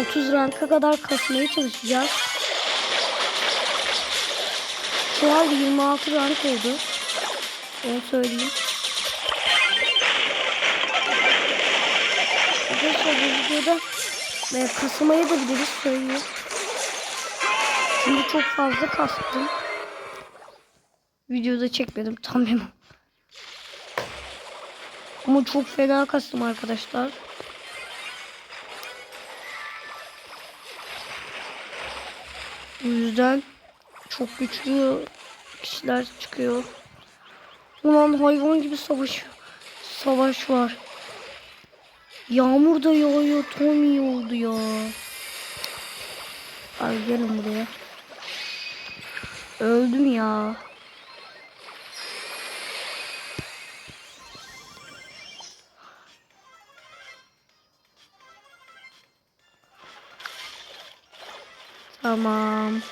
30 ranka kadar kasmaya çalışacağız. Şu an 26 rank oldu. Onu söyleyeyim. Arkadaşlar bu videoda e, kasmayı da biliriz söyleyeyim. Şimdi çok fazla kastım. Videoda çekmedim tam benim. Ama çok fena kastım arkadaşlar. Bu yüzden çok güçlü kişiler çıkıyor. Ulan hayvan gibi savaş savaş var. Yağmur da yağıyor. Tam iyi oldu ya. Ay gelin buraya. Öldüm ya. Tamam.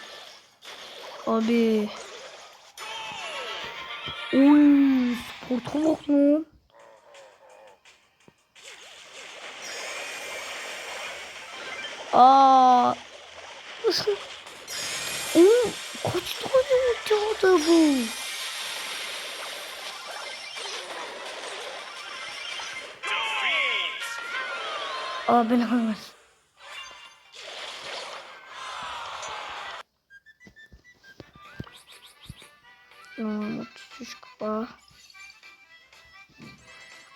Abi. Uy, sporta bak lan. Aa. Oğlum kaç tane uçağı bu? Aa ben almaz.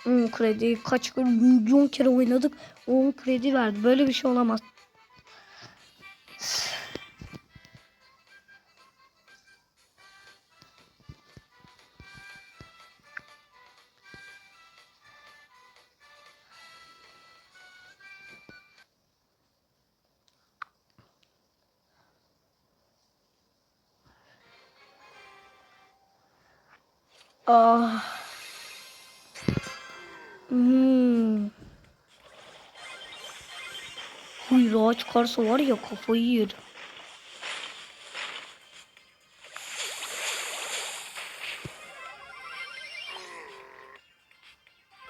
10 kredi kaç milyon kere oynadık 10 kredi verdi. Böyle bir şey olamaz. Ah. Huyruğa çıkarsa var ya kafayı yer.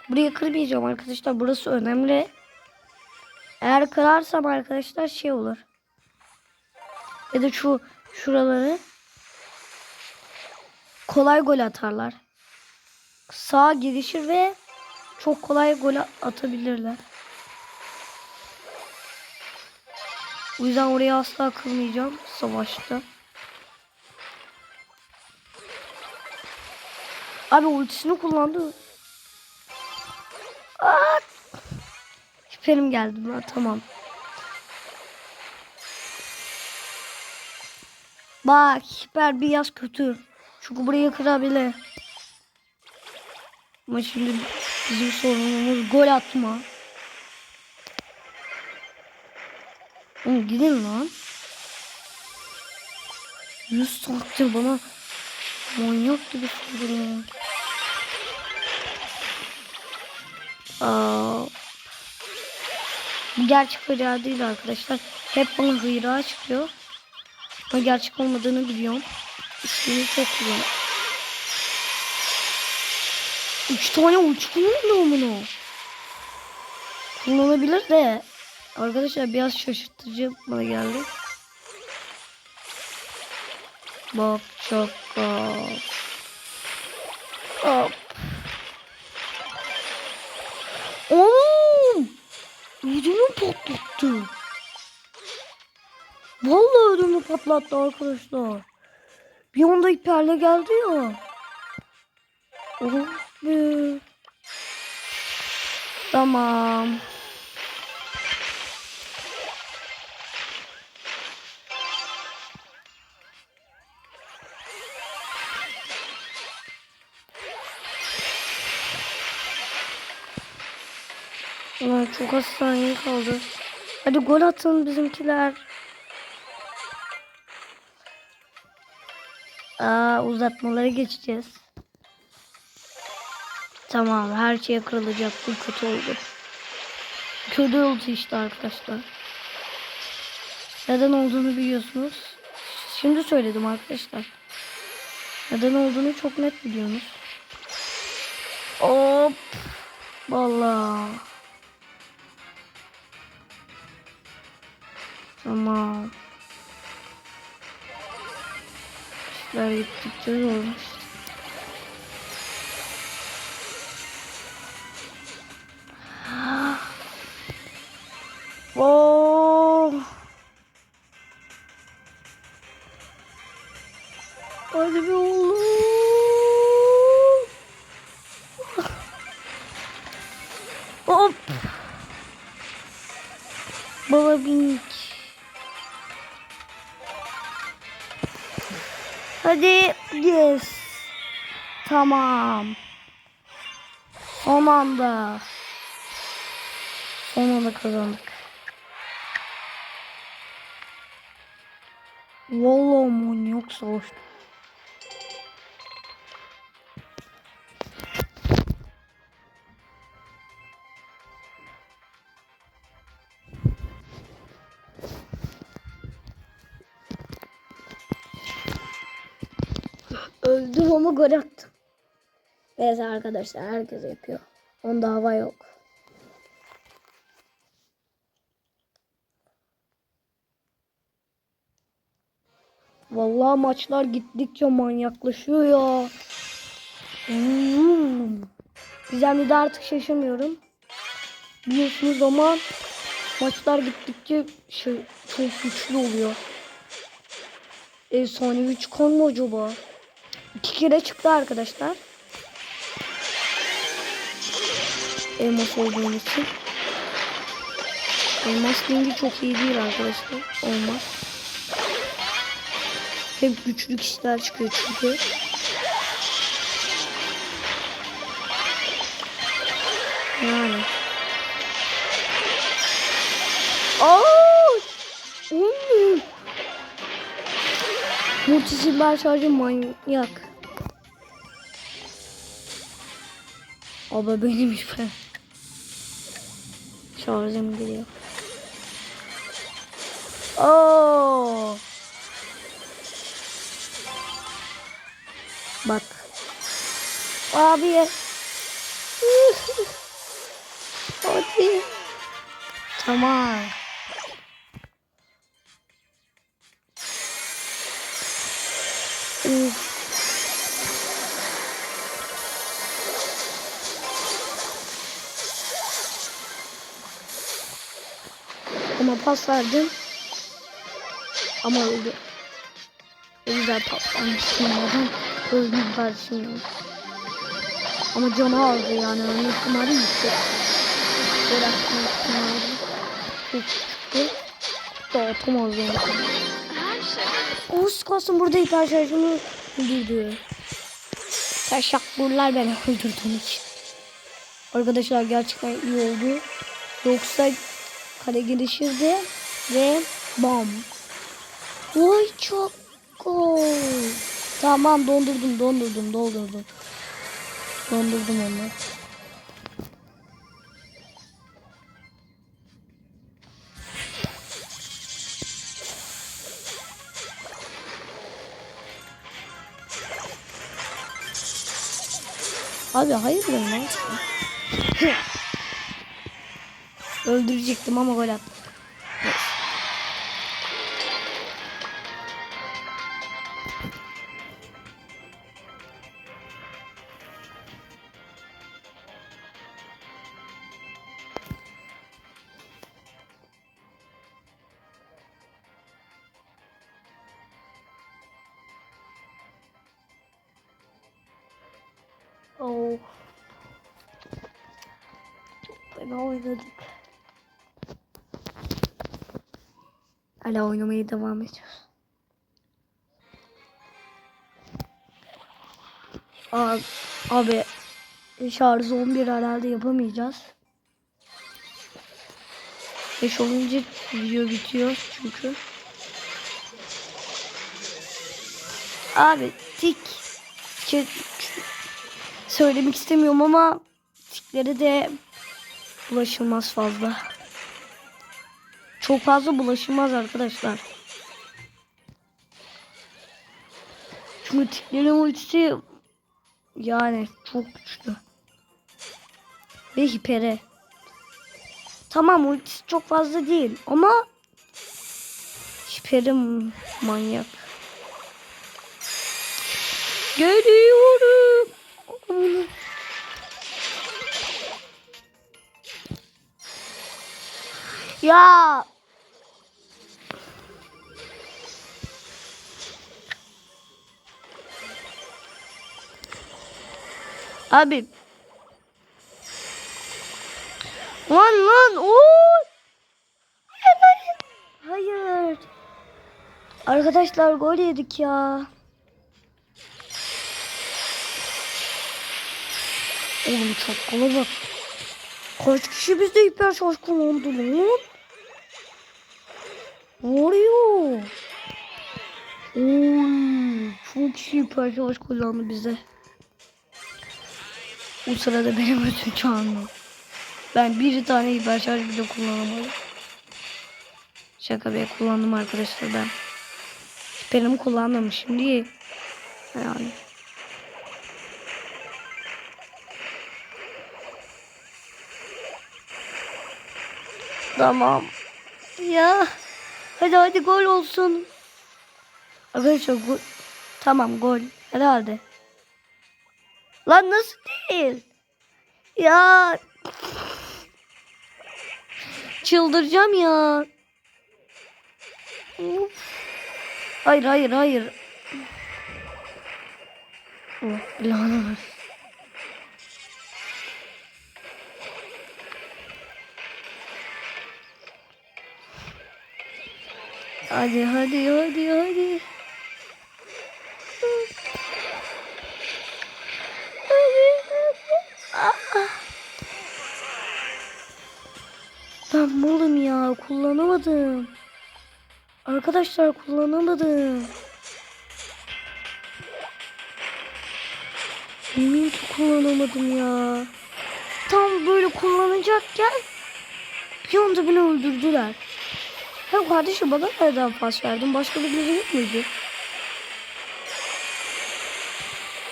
Burayı kırmayacağım arkadaşlar. Burası önemli. Eğer kırarsam arkadaşlar şey olur. Ya da şu şuraları kolay gol atarlar. Sağa girişir ve çok kolay gol atabilirler. O yüzden oraya asla kırmayacağım savaşta. Abi ultisini kullandı. Aa! Hiperim geldi buna tamam. Bak hiper bir yaz kötü. Çünkü burayı kırabilir. Ama şimdi bizim sorunumuz gol atma. Oğlum gidin lan. 100 saattir bana manyak gibi saldırıyor. Aa, gerçek hıyra değil arkadaşlar. Hep bana hıyra çıkıyor. Ama gerçek olmadığını biliyorum. İsmini çok güzel. Üç tane uçmuyor mu bunu? Kullanabilir de. Arkadaşlar biraz şaşırtıcı bana geldi. Bak şaka. Hop. Oğlum. Ödümü patlattı. Vallahi ödümü patlattı arkadaşlar. Bir anda hiperle geldi ya. Oh be. Tamam. Ulan çok az saniye kaldı. Hadi gol atın bizimkiler. Aa, uzatmalara geçeceğiz. Tamam her şey kırılacak. Bu kötü oldu. Kötü oldu işte arkadaşlar. Neden olduğunu biliyorsunuz. Şimdi söyledim arkadaşlar. Neden olduğunu çok net biliyorsunuz. Hop. Vallahi. Tamam. İşler gittikçe zormuş. Hadi yes. Tamam. Son anda. Son anda kazandık. Vallahi manyak savaş. Öldüm ama gol attım. Evet arkadaşlar herkes yapıyor. Onda hava yok. Vallahi maçlar gittikçe manyaklaşıyor ya. Hmm. Güzel de artık şaşırmıyorum. Biliyorsunuz ama maçlar gittikçe şey, çok güçlü oluyor. Efsanevi çıkan mı acaba? İki kere çıktı arkadaşlar. Elmas olduğum için. Elmas rengi çok iyi değil arkadaşlar. Olmaz. Hep güçlü kişiler çıkıyor çünkü. Multisilver şarjı manyak. Abi benimmiş ben. Şarjım gidiyor. Oo. Bak. Abi. Hadi. Tamam. Ama pas verdim. Ama öldü. Ne güzel patlamışsın adam. Öldüm kardeşim. Ama canı aldı yani. Ölme ihtimali yüksek. Bıraktım ihtimali. Çok çıktı. Dağıtamaz yani. Olsun kalsın burada hiper şarjımı öldürdü. Teşekkürler beni öldürdüğün için. Arkadaşlar gerçekten iyi oldu. Yoksa kale gelişirdi ve bam. Vay çok gol. Tamam dondurdum dondurdum doldurdum. Dondurdum onu. Abi hayırdır lan? Öldürecektim ama gol attım. Oh. Fena oynadık. Hala oynamaya devam ediyoruz. Abi, abi şarjı 11 herhalde yapamayacağız. 5 olunca video bitiyor çünkü. Abi tik Ç- ç- söylemek istemiyorum ama tiklere de bulaşılmaz fazla. Çok fazla bulaşılmaz arkadaşlar. Çünkü tiklerin ultisi yani çok güçlü. Ve hipere. Tamam ultisi çok fazla değil ama Hiperim manyak. Geliyorum. Ya Abi. Lan lan oy. Hayır. Arkadaşlar gol yedik ya. Oğlum çok kola bak. Kaç kişi bizde hiper şaşkın oldu lan? Ne oluyor? Oy, çok kişi hiper şaşkın kullandı bize. O sırada benim bütün çağım Ben bir tane hiper şarj bile kullanamadım. Şaka be kullandım arkadaşlar ben. Hiperimi kullanmadım şimdi. Yani. Tamam. Ya. Hadi hadi gol olsun. Arkadaşlar gol. Tamam gol. Herhalde. Lan nasıl değil? Ya. Çıldıracağım ya. Hayır hayır hayır. Oh. Hadi hadi hadi hadi. Malım ya kullanamadım. Arkadaşlar kullanamadım. Yemin ki kullanamadım ya. Tam böyle kullanacakken bir anda beni öldürdüler. Ya kardeşim bana nereden pas verdin? Başka birileri yok muydu?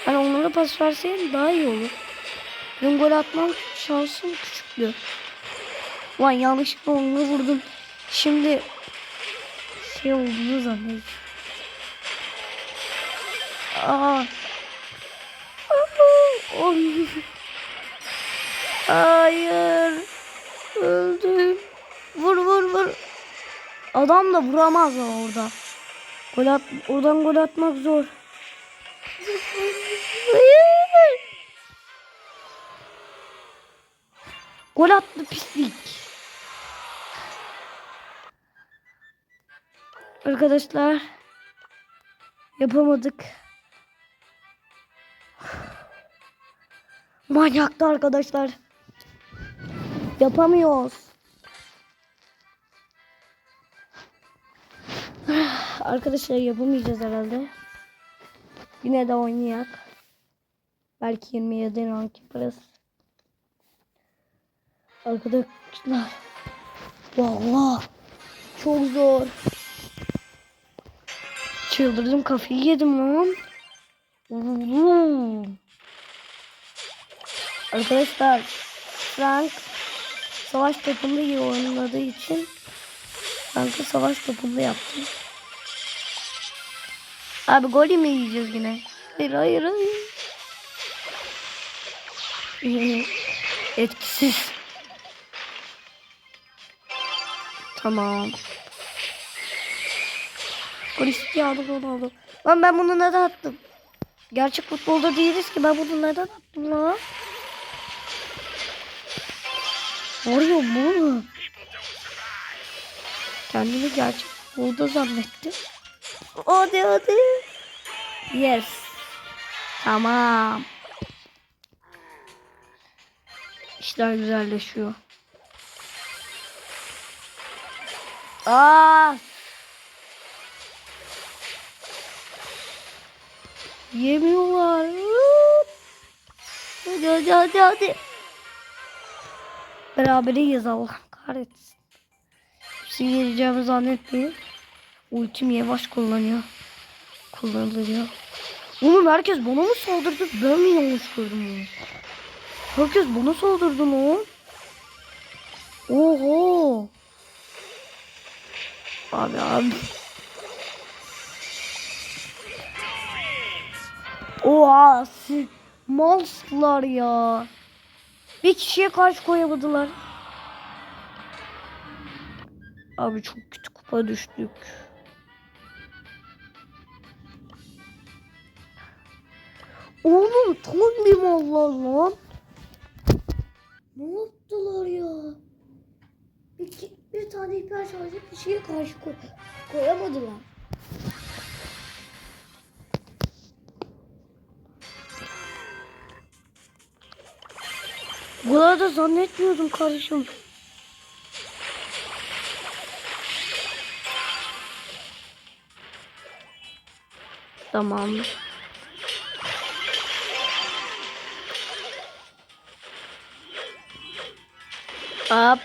Yani onlara pas verseydim daha iyi olur. Benim gol atmam şansım küçüktü. Lan yanlışlıkla onu vurdum. Şimdi şey olduğunu zannediyorum. Aa. Oy. Hayır. Öldüm. Vur vur vur. Adam da vuramaz orada. Gol at, oradan gol atmak zor. Hayır. Gol attı pislik. Arkadaşlar yapamadık. Manyaktı arkadaşlar. Yapamıyoruz. Arkadaşlar yapamayacağız herhalde. Yine de oynayak. Belki 27 rank yaparız. Arkadaşlar. Vallahi çok zor. Çıldırdım kafayı yedim lan. Arkadaşlar Frank savaş topunda iyi oynadığı için Frank'ı savaş topunda yaptım. Abi golü mü yiyeceğiz yine? Hayır hayır hayır. Etkisiz. Tamam. Cristiano Ronaldo. Lan ben bunu neden attım? Gerçek futbolda değiliz ki ben bunu neden attım lan? Arıyor mu? Kendimi gerçek futbolda zannettim. Hadi hadi. Yes. Tamam. İşler güzelleşiyor. Aa! Yemiyorlar. Hadi hadi hadi hadi. Berabereyiz Allah kahretsin. Hepsini yeneceğimi zannetmeyin. Ultim yavaş kullanıyor. Kullanılıyor. Oğlum herkes bana mı saldırdı? Ben mi yanlış gördüm onu? Herkes bana saldırdı lan. Oho. Abi abi. Oha malslar ya. Bir kişiye karşı koyamadılar. Abi çok kötü kupa düştük. Oğlum tam bir mallar lan. Ne yaptılar ya? Bir, bir tane hiper şarjı kişiye karşı koy koyamadılar. Bu arada zannetmiyordum kardeşim. Tamam. Hop.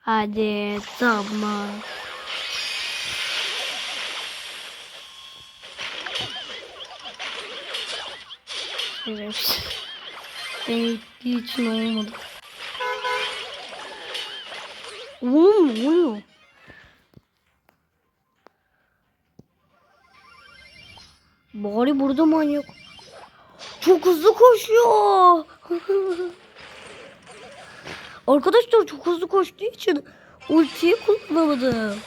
Hadi tamam. Evet. Beklediği için olmadı. Oğlum? Bari burada manyak. Çok hızlı koşuyor. Arkadaşlar çok hızlı koştuğu için ultiyi kullanamadım.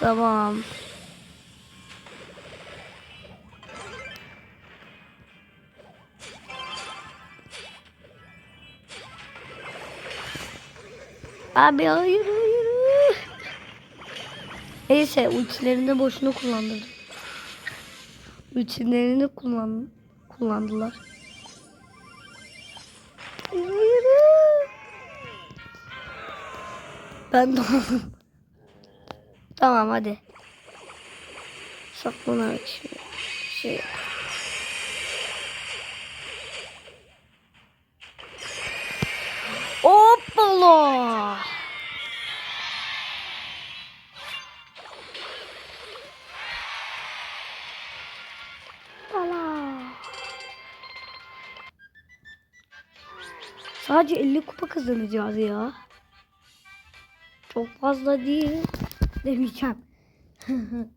Tamam. Abi hayır hayır. Neyse ultilerini boşuna kullandırdım. Ultilerini kullan kullandılar. Hayır. Ben de Tamam hadi. Saklanarak şimdi. Şey. Hoppala. Sadece 50 kupa kazanacağız ya. Çok fazla değil demeyeceğim.